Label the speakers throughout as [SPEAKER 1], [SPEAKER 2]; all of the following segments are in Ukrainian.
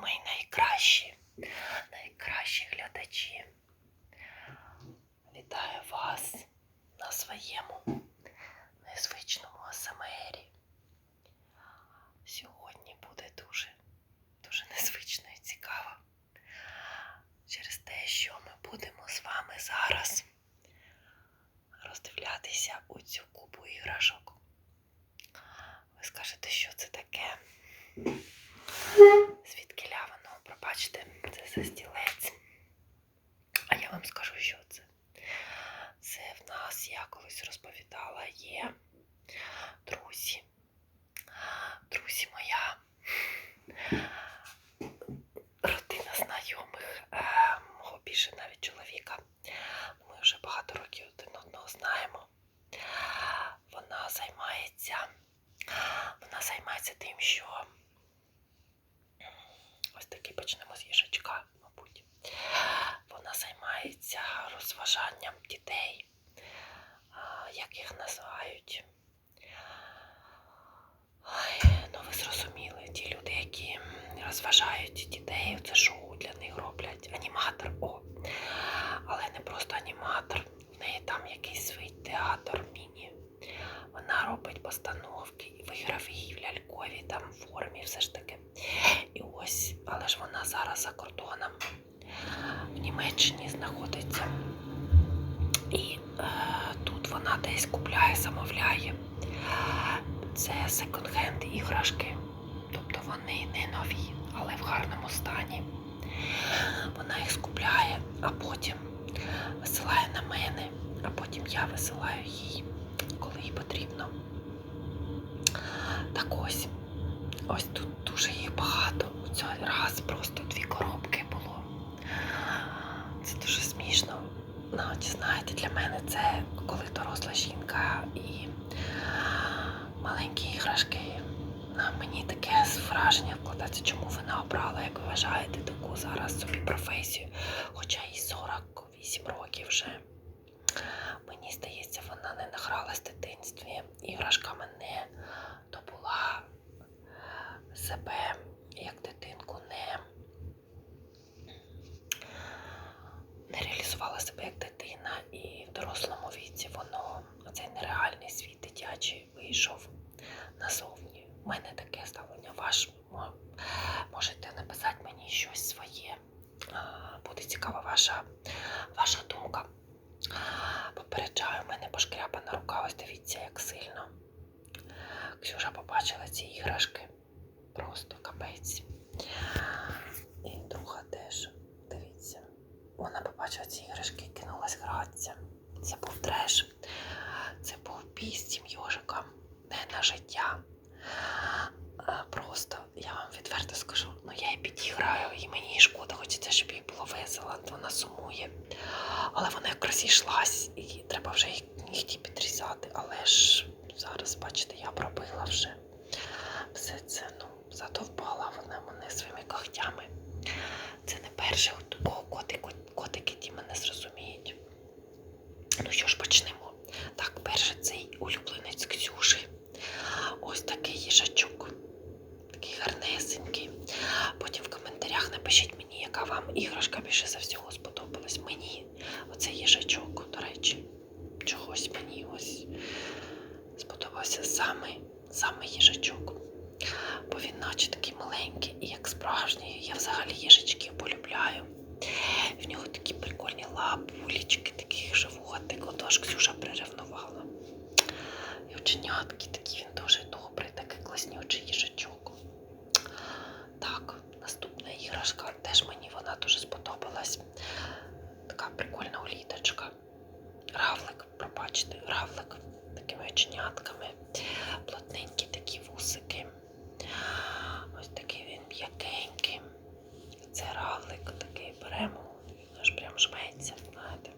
[SPEAKER 1] мої найкращі, найкращі глядачі. Вітаю вас на своєму незвичному АСМРі. Сьогодні буде дуже, дуже незвично і цікаво. Через те, що ми будемо з вами зараз роздивлятися у цю купу іграшок. Ви скажете, що це таке? Звідки воно, пробачте, це стілець. А я вам скажу, що це. Це в нас, я колись розповідала, є друзі. Друзі моя родина знайомих, е, мого більше навіть чоловіка. Ми вже багато років один одного знаємо. Вона займається, вона займається тим, що ось такий почнемо з їжачка, мабуть. Вона займається розважанням дітей, як їх називають. Ой, ну ви зрозуміли, ті люди, які розважають дітей, це шоу для них роблять. Аніматор, о. Але не просто аніматор. В неї там якийсь свій театр міні. Вона робить постановки і в ігровій, в ляльковій там формі, все ж таки. І ось, але ж вона зараз за кордоном в Німеччині знаходиться. І е, тут вона десь купляє, замовляє. Це секонд-хенд іграшки. Тобто вони не нові, але в гарному стані. Вона їх скупляє, а потім висилає на мене, а потім я висилаю їй, коли їй потрібно. Так ось, ось тут дуже їх багато. У цей раз просто дві коробки було. Це дуже смішно. Навіть знаєте, для мене це коли доросла жінка і маленькі іграшки. На мені таке враження вкладається, чому вона обрала, як ви вважаєте, таку зараз собі професію, хоча їй 48 років вже. Мені здається, вона не награлась в дитинстві. Іграшками не себе як дитинку, не, не реалізувала себе як дитина. І в дорослому віці воно, оцей нереальний світ дитячий, вийшов назовні. У мене таке ставлення. Ваш можете написати мені щось своє. Буде цікава ваша, ваша думка. Попереджаю, в мене пошкряпана рука, ось дивіться, як сильно. Ксюша побачила ці іграшки. Просто капець. І друга теж, дивіться. Вона побачила ці іграшки і кинулась гратися. Це був треш. Це був бій з. Не на життя. Просто я вам відверто скажу, ну я її підіграю, і мені їй шкода, хочеться, щоб їй було весело, вона сумує. Але вона якраз йшлась, і треба вже їй нігті підрізати. Але ж зараз, бачите, я пробила вже все це, ну, задовбала вона мене своїми когтями. Це не перше, от о, котики, котики ті мене зрозуміють. Ну що ж, почнемо. Так, перше цей улюбленець Ксюші. Ось такий їжачок. Такий гарнесенький. Потім в коментарях напишіть мені, яка вам іграшка більше за всього сподобалась. Мені оцей їжачок, до речі, чогось мені ось сподобався саме, саме їжачок. Бо він наче такий маленький і як справжній. Я взагалі їжачків полюбляю. В нього такі прикольні лапулічки, такий животик. Отож Ксюша приревнувала. І оченятки такі, він дуже добрий, такий класнючий їжачок. Так, наступна іграшка. Теж мені вона дуже сподобалась. Така прикольна уліточка. Равлик, пробачте, равлик такими оченятками. Плотненькі такі вусики. Ось такий він м'якенький. Це равлик такий беремо. Він аж прям жметься, знаєте.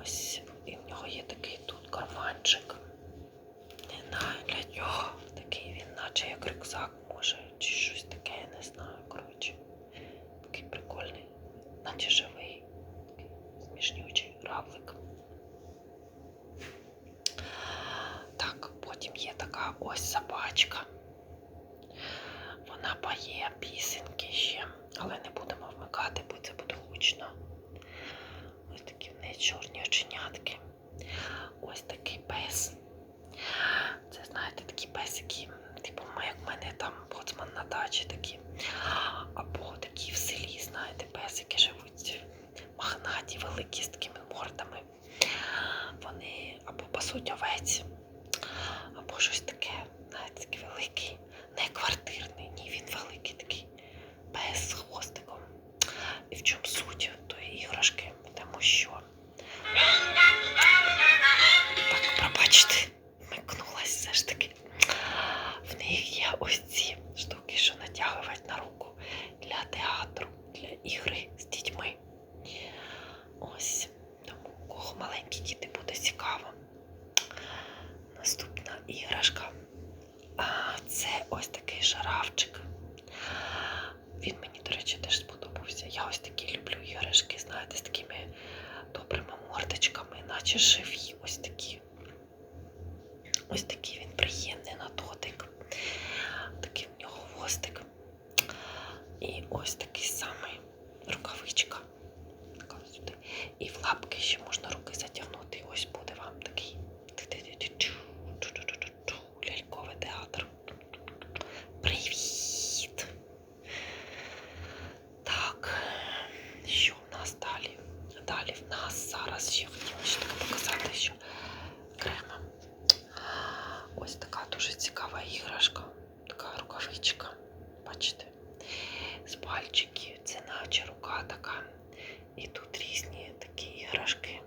[SPEAKER 1] Ось і в нього є такий тут карманчик. Не знаю для нього. Такий він, наче як рюкзак може, чи щось таке, я не знаю. Коротше. Такий прикольний, наче живий. Такий смішнючий равлик. Так, потім є така ось собачка. є пісеньки ще, але не будемо вмикати, бо це буде гучно. Ось такі в неї чорні оченятки. Ось такий пес. Це, знаєте, такі песики, типу, як в мене там боцман на дачі такі. Або такі в селі, знаєте, песики живуть мохнаті, великі з такими мордами. Вони або пасуть овець, або щось таке, такий великий, не квартирний, ні, він великий такий пес з хвостиком. І в чому суть тої іграшки? Тому що. Так, пробачте, вмикнулась все ж таки. В них є ось ці штуки, що натягувати на руку для театру, для ігри з дітьми. Ось. Тому у кого маленькі діти буде цікаво. Наступна іграшка. А, це ось такий жирафчик. Він мені, до речі, теж сподобався. Я ось такі люблю іграшки, знаєте, з такими добрими мордочками, наче живі. Ось такі. Ось такий він приємний на дотик. Такий в нього хвостик. І ось такий самий рукавичка. Сюди. І в лапки ще можна руки затягнути. І ось буде вам такий ти-ти-ти-ти-чу, чу-чу-чу-чу, ляльковий театр. Привіт! Так, що в нас далі? Далі в нас зараз ще хотіла ще таке показати, що окремо. Ось така дуже цікава іграшка, така рукавичка. Бачите? З пальчиків, це наче рука така. І тут різні такі іграшки.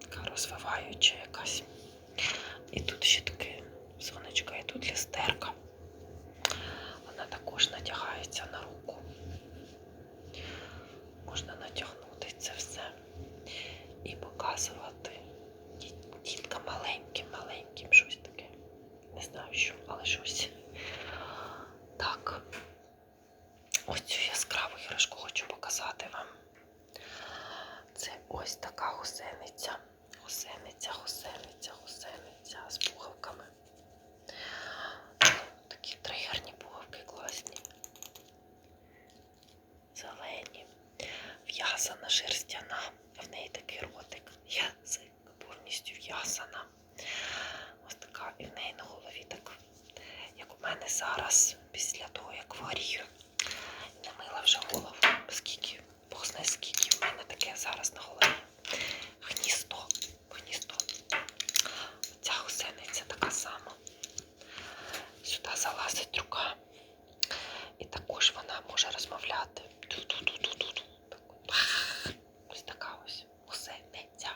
[SPEAKER 1] Така розвиваюча якась. І тут ще таке сонечко, і тут люстерка. Вона також натягається на руку. Можна натягнути це все і показувати діт- діткам маленьким, маленьким щось таке. Не знаю що, але щось. Так. Ось цю яскраву іграшку хочу показати вам. Це ось така гусениця. Гусениця, гусениця, гусениця з пуговками. Такі тригерні пуговки класні. Зелені. В'язана шерстяна. В неї такий ротик. Язик повністю в'язана. Ось така. І в неї на голові так, як у мене зараз, після того, як хворію. Не мила вже голову. Скільки, Бог знає скільки в мене таке зараз на голові. Гніздо. Гніздо. Ця гусениця така сама. Сюди залазить рука. І також вона може розмовляти. Ту-ту-ту-ту-ту. Так от. Ось така ось гусениця.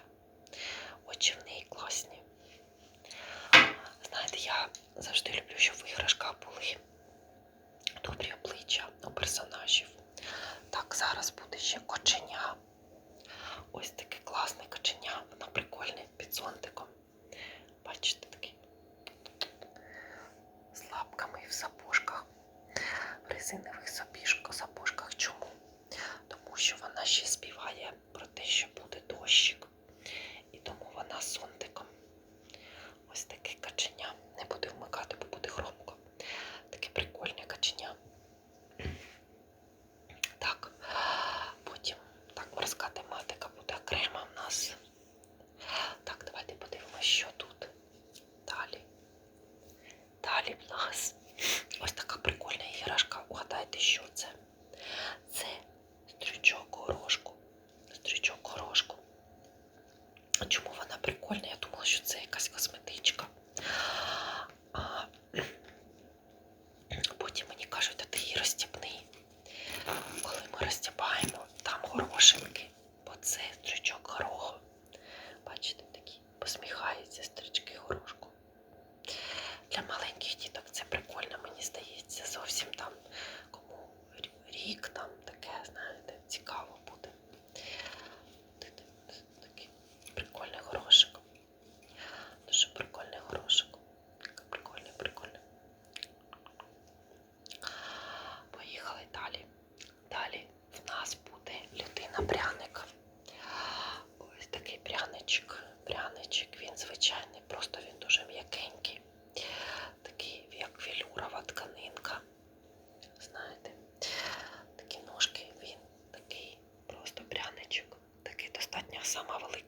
[SPEAKER 1] Очі в неї класні. Знаєте, завжди люблю, щоб в іграшках були добрі обличчя у персонажів. Так, зараз буде ще коченя. Ось таке класне коченя. Воно прикольне під зонтиком. Бачите, такий з лапками в сапожках, в резинових сапожках. Чому? Тому що вона ще співає про те, що буде дощик. І тому вона з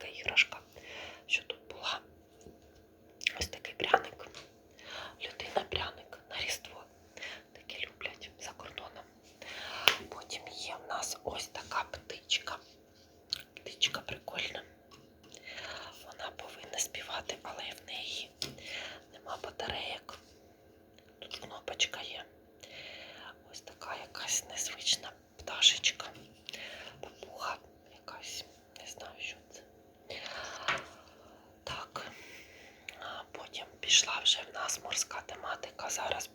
[SPEAKER 1] Велика іграшка. зараз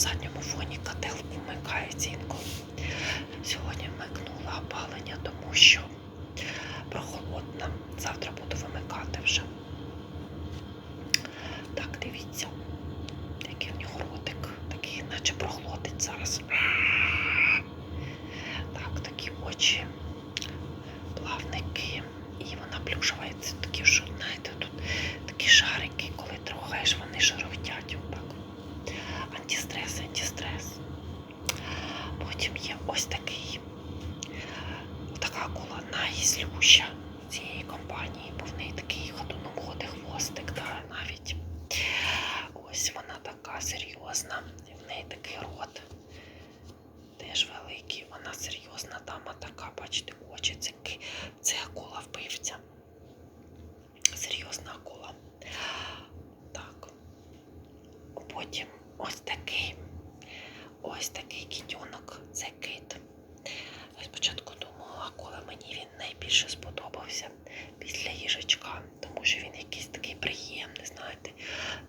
[SPEAKER 1] задньому фоні котел вмикається інколи. Сьогодні вмикнула опалення, тому що бачите, очі це, це акула вбивця. Серйозна акула. Так. Потім ось такий. Ось такий кітьонок, це кит. Я спочатку думала, коли мені він найбільше сподобався після їжачка, тому що він якийсь такий приємний, знаєте,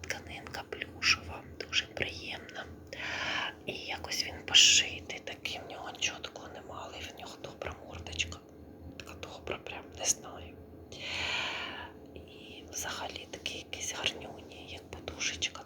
[SPEAKER 1] тканинка плюшова, дуже приємна. І якось він пошитий, такий в нього чітко. взагалі такі якісь гарнюні, як подушечка.